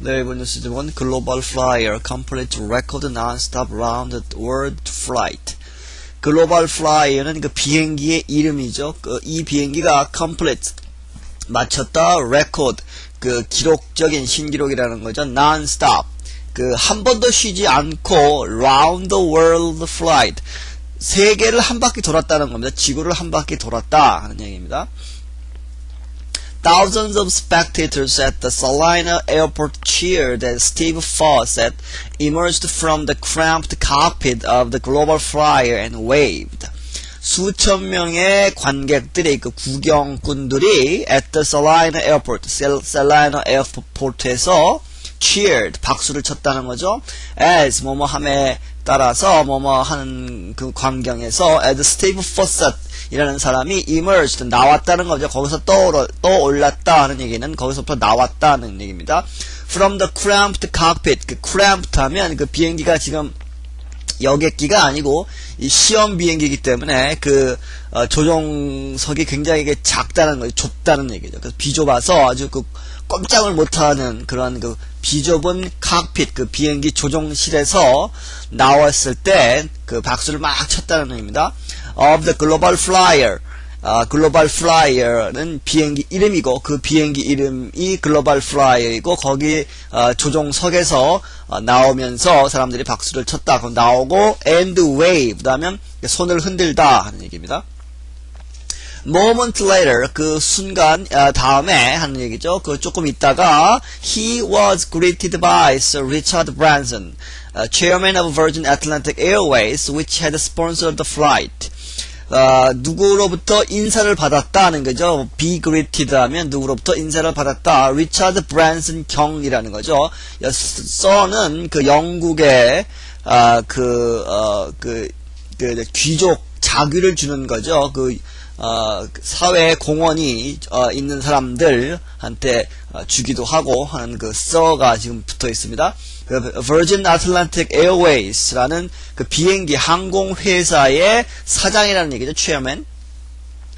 네, 이번 뉴스 제목은 Flyer Complete Record Non-Stop Round the World Flight. 글로벌 플라이어는 그 비행기의 이름이죠. 그 이 비행기가 complete 마쳤다 record 그 기록적인 신기록이라는 거죠. non-stop 그 한 번도 쉬지 않고 the world flight 세계를 한 바퀴 돌았다는 겁니다. 지구를 한 바퀴 돌았다 하는 얘기입니다. Thousands of spectators at the Salina airport cheered as Steve Fawcett emerged from the cramped cockpit of the Global Flyer and waved. 수천 명의 관객들이 그 구경꾼들이 at the Salina airport, Salina airport에서 cheered 박수를 쳤다는 거죠. as 뭐뭐 함에 따라서 뭐뭐 하는 그 광경에서 as Steve Fawcett 이라는 사람이 emerged 나왔다는 거죠. 거기서 떠올라, 떠올랐다 하는 얘기는 거기서부터 나왔다는 얘기입니다. From the cramped cockpit. 그 cramped 하면 그 비행기가 지금 여객기가 아니고 이 시험 비행기이기 때문에 그 어, 조종석이 굉장히 작다는 거죠. 좁다는 얘기죠. 그래서 비좁아서 아주 그 꼼짝을 못하는 그런 그 비좁은 칵핏 그 비행기 조종실에서 나왔을 때 그 박수를 막 쳤다는 의미입니다. Of the global flyer. 아, 글로벌 플라이어는 비행기 이름이고 그 비행기 이름이 글로벌 플라이어이고 거기 어, 조종석에서 어, 나오면서 사람들이 박수를 쳤다. 그럼 나오고 and wave 하면 손을 흔들다 하는 얘기입니다. moment later 그 순간 어, 다음에 하는 얘기죠. 그 조금 있다가 he was greeted by Sir Richard Branson, uh, chairman of Virgin Atlantic Airways, which had sponsored the flight. 어, 누구로부터 인사를 받았다는 거죠. be greeted 하면 누구로부터 인사를 받았다. 리차드 브랜슨 경이라는 거죠. 써는 그 영국의 아, 그, 어, 그, 그 귀족 자귀를 주는 거죠. 그 어, 사회 공헌이 어, 있는 사람들한테 어, 주기도 하고 하는 그 써가 지금 붙어 있습니다. 그 Virgin Atlantic Airways라는 그 비행기 항공 회사의 사장이라는 얘기죠. 체어맨.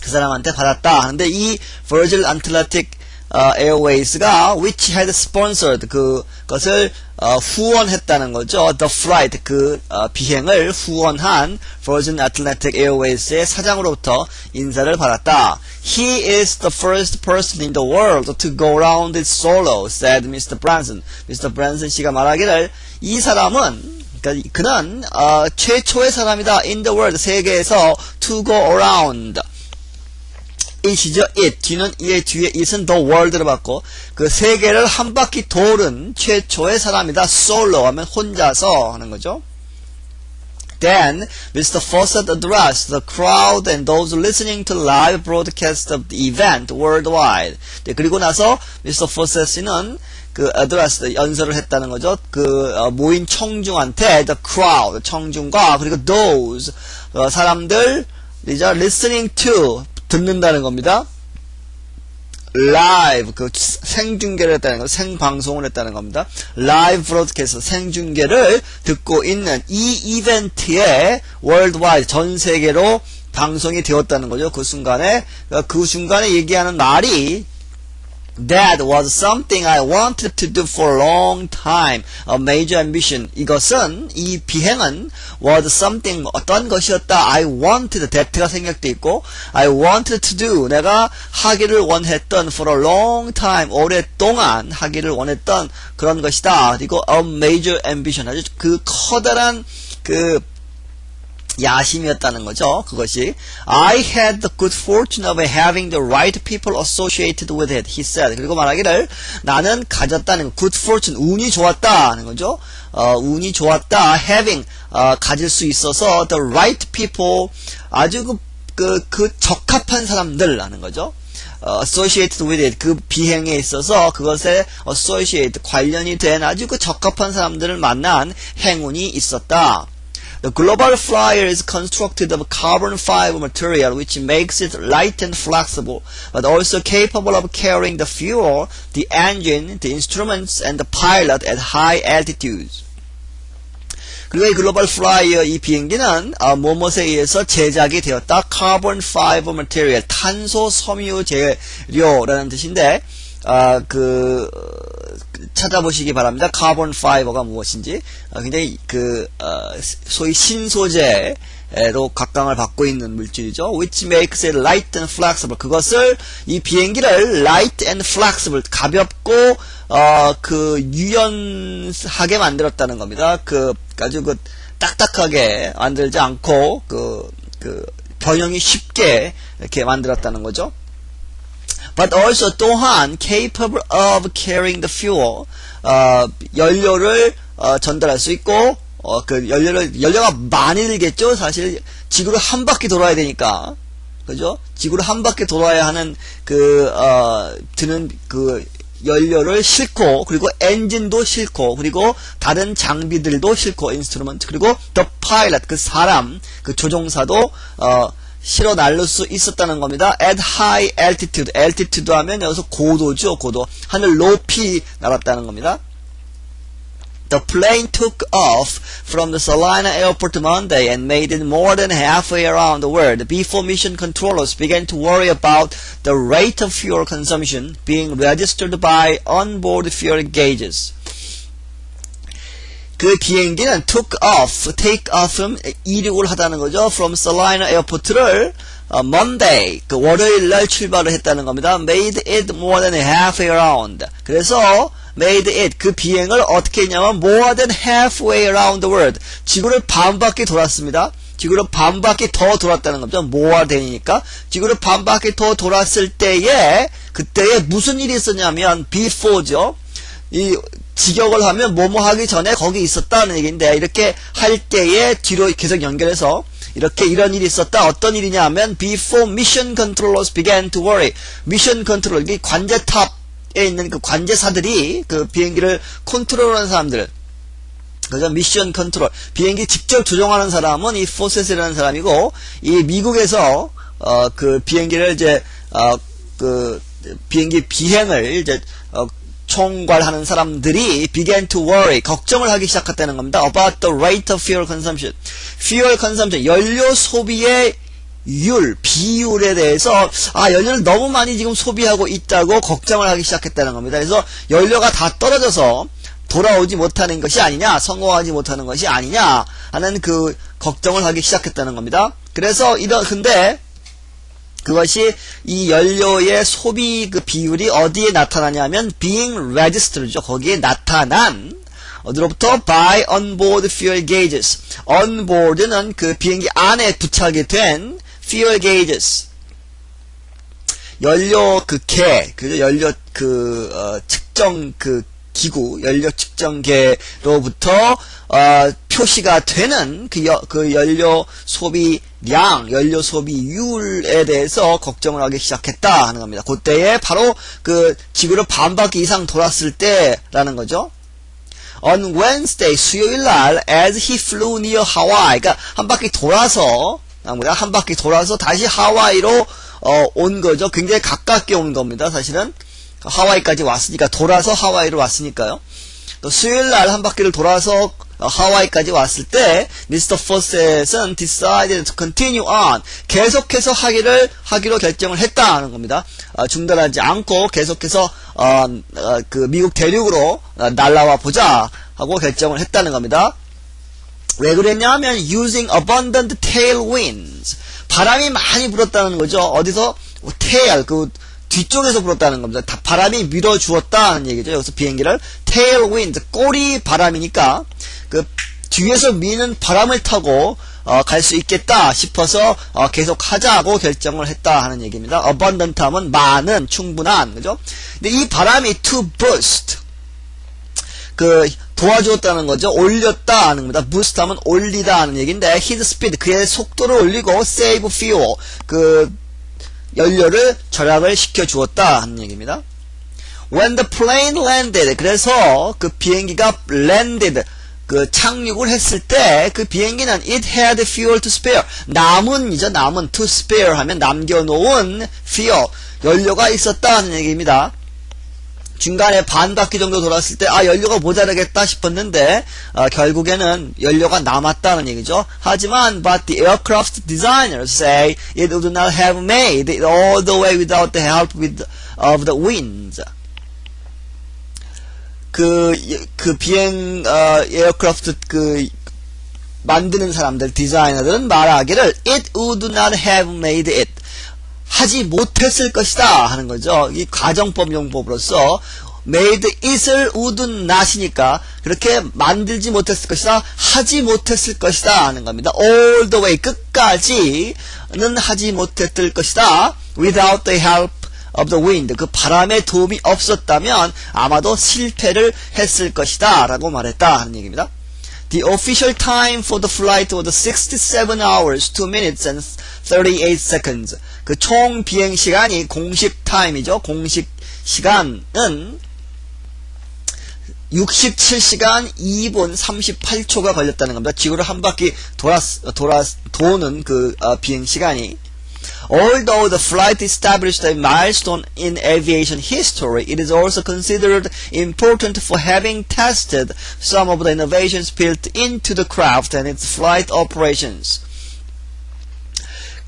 그 사람한테 받았다. 근데 이 Virgin Atlantic 어, Airways가 which had sponsored 그것을 어, 후원했다는 거죠. The flight 그 어, 비행을 후원한 Virgin Atlantic Airways의 사장으로부터 인사를 받았다. He is the first person in the world to go around it solo, said Mr. Branson. Mr. Branson 씨가 말하기를 이 사람은 그러니까 그는 어, 최초의 사람이다 in the world 세계에서 to go around it이죠. it. 뒤는 이의 뒤에 it은 the world를 받고 그 세계를 한 바퀴 도는 최초의 사람이다. solo 하면 혼자서 하는 거죠. Then Mr. Fawcett addressed the crowd and those listening to live broadcast of the event worldwide. 네, 그리고 나서 Mr. Fawcett는 그 address 연설을 했다는 거죠. 그 어, 모인 청중한테 the crowd 청중과 그리고 those 어, 사람들 이제 listening to 듣는다는 겁니다. 라이브 그 생중계를 했다는 거 생방송을 했다는 겁니다. 라이브 브로드캐스트 생중계를 듣고 있는 이 이벤트에 월드와이드 전 세계로 방송이 되었다는 거죠. 그 순간에 그 순간에 얘기하는 말이 That was something I wanted to do for a long time. A major ambition. 이것은 이 비행은 was something 어떤 것이었다. I wanted that가 생략돼 있고 I wanted to do 내가 하기를 원했던 for a long time 오랫동안 하기를 원했던 그런 것이다. 그리고 a major ambition 아주 그 커다란 그 야심이었다는 거죠. 그것이 I had the good fortune of having the right people associated with it. He said. 그리고 말하기를 나는 가졌다는 good fortune 운이 좋았다는 거죠. 어, 운이 좋았다 having 어, 가질 수 있어서 the right people 아주 그, 그, 그 적합한 사람들라는 거죠. 어, associated with it 그 비행에 있어서 그것에 associate 관련이 된 아주 그 적합한 사람들을 만난 행운이 있었다. The global flyer is constructed of carbon fiber material which makes it light and flexible, but also capable of carrying the fuel, the engine, the instruments, and the pilot at high altitudes. 그리고 이 글로벌 플라이어 이 비행기는 어, 모못에 의해서 제작이 되었다. 카본 파이버 마테리얼 탄소 섬유 재료라는 뜻인데 아, 그, 어, 찾아보시기 바랍니다. 카본 파이버가 무엇인지. 어, 굉장히 그, 어, 소위 신소재로 각광을 받고 있는 물질이죠. which makes it light and flexible. 그것을, 이 비행기를 light and flexible, 가볍고, 어, 그, 유연하게 만들었다는 겁니다. 그, 아주 그, 딱딱하게 만들지 않고, 그, 그, 변형이 쉽게 이렇게 만들었다는 거죠. But also 또한 capable of carrying the fuel. 어, 연료를 어, 전달할 수 있고 어, 그 연료를 연료가 많이 들겠죠? 사실 지구를 한 바퀴 돌아야 되니까. 그죠? 지구를 한 바퀴 돌아야 하는 그 어, 드는 그 연료를 싣고 그리고 엔진도 싣고 그리고 다른 장비들도 싣고 인스트루먼트 그리고 the pilot 그 사람 그 조종사도 어 실어 날릴 수 있었다는 겁니다. at high altitude. altitude 하면 여기서 고도죠. 고도. 하늘 높이 날았다는 겁니다. The plane took off from the Salina airport Monday and made it more than halfway around the world before mission controllers began to worry about the rate of fuel consumption being registered by onboard fuel gauges. 그 비행기는 took off, take off은 이륙을 하다는 거죠. from Salina airport를 어, Monday, 그 월요일 날 출발을 했다는 겁니다. made it more than halfway around. 그래서 made it 그 비행을 어떻게 했냐면 more than halfway around the world. 지구를 반바퀴 돌았습니다. 지구를 반바퀴 더 돌았다는 거죠. more than이니까 지구를 반바퀴 더 돌았을 때에 그때에 무슨 일이 있었냐면 before죠. 이 직역을 하면 뭐뭐 하기 전에 거기 있었다는 얘기인데 이렇게 할 때에 뒤로 계속 연결해서 이렇게 이런 일이 있었다. 어떤 일이냐 하면 before mission controllers began to worry. mission control 이 관제탑에 있는 그 관제사들이 그 비행기를 컨트롤하는 사람들 그죠? 미션 컨트롤. 비행기 직접 조종하는 사람은 이 포세스라는 사람이고, 이 미국에서, 어, 그 비행기를 이제, 어, 그, 비행기 비행을 이제, 어, 총괄하는 사람들이 began to worry, 걱정을 하기 시작했다는 겁니다. about the rate of fuel consumption. fuel consumption, 연료 소비의 율, 비율에 대해서 아 연료를 너무 많이 지금 소비하고 있다고 걱정을 하기 시작했다는 겁니다. 그래서 연료가 다 떨어져서 돌아오지 못하는 것이 아니냐, 성공하지 못하는 것이 아니냐 하는 그 걱정을 하기 시작했다는 겁니다. 그래서 이런 근데 그것이 이 연료의 소비 그 비율이 어디에 나타나냐면 being registered죠. 거기에 나타난 어디로부터 by onboard fuel gauges. onboard는 그 비행기 안에 부착이 된 fuel gauges. 연료 그 개, 그 연료 그 어, 측정 그 기구, 연료 측정계로부터 어, 표시가 되는 그, 여, 그 연료 소비량, 연료 소비율에 대해서 걱정을 하기 시작했다 하는 겁니다. 그때에 바로 그 지구를 반바퀴 이상 돌았을 때라는 거죠. On Wednesday, 수요일 날, as he flew near Hawaii, 그러니까 한 바퀴 돌아서, 한 바퀴 돌아서 다시 하와이로 어, 온 거죠. 굉장히 가깝게 온 겁니다. 사실은. 하와이까지 왔으니까 돌아서 하와이로 왔으니까요. 또 수요일 날 한 바퀴를 돌아서 하와이까지 왔을 때 미스터 포셋은 decided to continue on 계속해서 하기를 하기로 결정을 했다는 겁니다. 어, 중단하지 않고 계속해서 어, 어, 그 미국 대륙으로 날라와 보자 하고 결정을 했다는 겁니다. 왜 그랬냐 하면 using abundant tailwinds 바람이 많이 불었다는 거죠. 어디서 tail 그 뒤쪽에서 불었다는 겁니다. 바람이 밀어주었다는 얘기죠. 여기서 비행기를 tailwind, 꼬리 바람이니까 그 뒤에서 미는 바람을 타고 어, 갈 수 있겠다 싶어서 어, 계속 하자고 결정을 했다 하는 얘기입니다. abundant 하면 많은, 충분한, 그죠? 근데 이 바람이 to boost 그 도와주었다는 거죠. 올렸다 하는 겁니다. boost 하면 올리다 하는 얘기인데 his speed 그의 속도를 올리고 save fuel 그 연료를 절약을 시켜 주었다 하는 얘기입니다. When the plane landed 그래서 그 비행기가 landed 그 착륙을 했을 때 그 비행기는 it had fuel to spare 남은이죠 남은 to spare 하면 남겨놓은 fuel 연료가 있었다 하는 얘기입니다. 중간에 반 바퀴 정도 돌았을 때 아 연료가 모자라겠다 싶었는데 어, 결국에는 연료가 남았다는 얘기죠. 하지만 but the aircraft designers say it would not have made it all the way without the help with, of the winds. 그, 그 비행, 어, 에어크래프트 그, 만드는 사람들, 디자이너들은 말하기를, it would not have made it. 하지 못했을 것이다. 하는 거죠. 이 가정법 용법으로서, made it을 would not이니까, 그렇게 만들지 못했을 것이다. 하지 못했을 것이다. 하는 겁니다. all the way, 끝까지는 하지 못했을 것이다. without the help of the wind 그 바람의 도움이 없었다면 아마도 실패를 했을 것이다 라고 말했다 하는 얘기입니다. The official time for the flight was 67 hours, 2 minutes and 38 seconds. 그 총 비행 시간이 공식 타임이죠. 공식 시간은 67시간 2분 38초가 걸렸다는 겁니다. 지구를 한 바퀴 돌아, 돌아, 도는 그 어, 비행 시간이 Although the flight established a milestone in aviation history, it is also considered important for having tested some of the innovations built into the craft and its flight operations.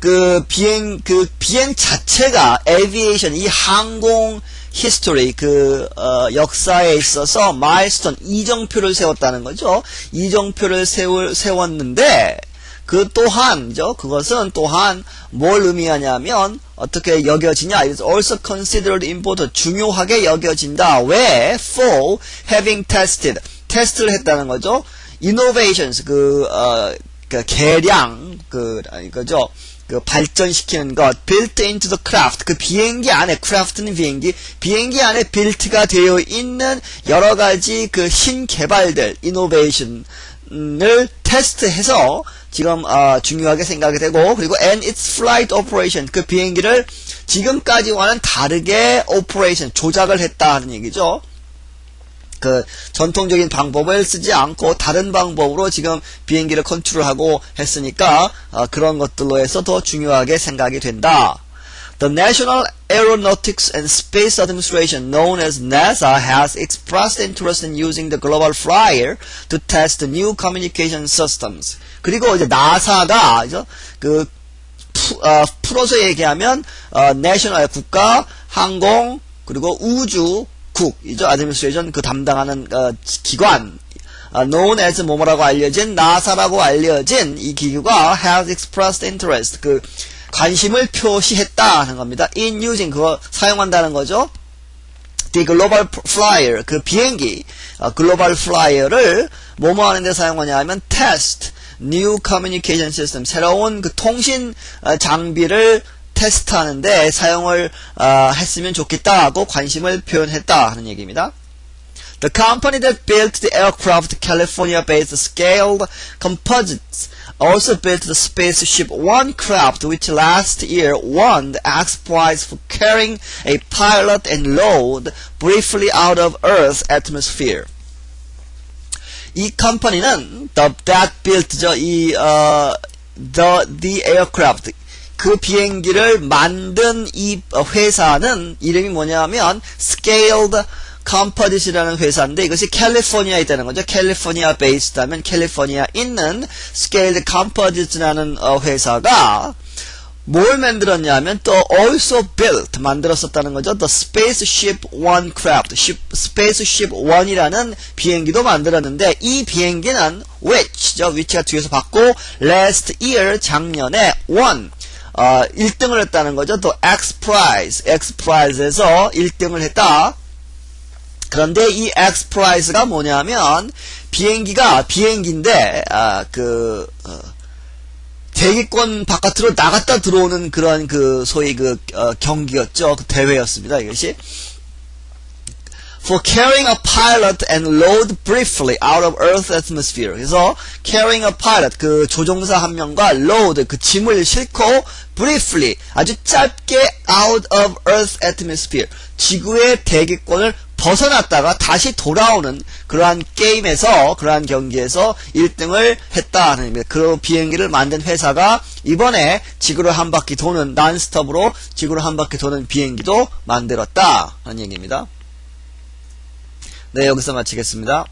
그 비행 그 비행 자체가 aviation 이 항공 history 그 어, 역사에 있어서 마일스톤 이정표를 세웠다는 거죠. 이정표를 세울 세웠는데 그 또한죠. 그것은 또한 뭘 의미하냐면 어떻게 여겨지냐? It is also considered important. 중요하게 여겨진다. 왜? For having tested. 테스트를 했다는 거죠. Innovations 그, 어, 그 개량 그 아니 그죠. 그 발전시키는 것 built into the craft 그 비행기 안에 craft는 비행기 비행기 안에 built가 되어 있는 여러 가지 그 신개발들 innovation을 테스트해서 지금 어, 중요하게 생각이 되고 그리고 and its flight operation 그 비행기를 지금까지와는 다르게 operation 조작을 했다 하는 얘기죠. 그 전통적인 방법을 쓰지 않고 다른 방법으로 지금 비행기를 컨트롤하고 했으니까 어, 그런 것들로 해서 더 중요하게 생각이 된다. The National Aeronautics and Space Administration, known as NASA, has expressed interest in using the Global Flyer to test new communication systems. 그리고 이제 나사가 그 푸, 어, 풀어서 얘기하면 어, National 국가 항공 그리고 우주 국 이죠. administration 그 담당하는 어, 기관 어, known as 뭐뭐라고 알려진 나사라고 알려진 이 기구가 has expressed interest 그 관심을 표시했다 하는 겁니다. in using 그거 사용한다는 거죠. The Global Flyer 그 비행기 어, 글로벌 플라이어를 뭐뭐 하는 데 사용하냐 하면 test new communication system 새로운 그 통신 어, 장비를 테스트하는데 사용을 어, 했으면 좋겠다 하고 관심을 표현했다 하는 얘기입니다. The company that built the aircraft, California-based Scaled Composites, also built the Spaceship One craft, which last year won the X Prize for carrying a pilot and load briefly out of Earth's atmosphere. 이 컴퍼니는 the that built죠. 이 어, the the aircraft 그 비행기를 만든 이 회사는 이름이 뭐냐면 Scaled Composite이라는 회사인데 이것이 캘리포니아에 있다는 거죠. 캘리포니아 베이스다면 캘리포니아 있는 Scaled Composite라는 어, 회사가 뭘 만들었냐면 또 also built 만들었었다는 거죠. The Spaceship One craft, Spaceship One이라는 비행기도 만들었는데 이 비행기는 which죠. which가 뒤에서 받고 last year 작년에 won 어, 1등을 했다는 거죠. 또 X Prize, X Prize에서 1등을 했다. 그런데 이 X Prize가 뭐냐면 비행기가 비행기인데 아, 그 어, 대기권 바깥으로 나갔다 들어오는 그런 그 소위 그 어, 경기였죠. 그 대회였습니다. 이것이 for carrying a pilot and load briefly out of Earth's atmosphere. 그래서 carrying a pilot 그 조종사 한 명과 load 그 짐을 싣고 briefly 아주 짧게 out of Earth's atmosphere 지구의 대기권을 벗어났다가 다시 돌아오는 그러한 게임에서 그러한 경기에서 1등을 했다는 의미입니다. 그 비행기를 만든 회사가 이번에 지구를 한 바퀴 도는 난스톱으로 지구를 한 바퀴 도는 비행기도 만들었다 하는 얘기입니다. 네, 여기서 마치겠습니다.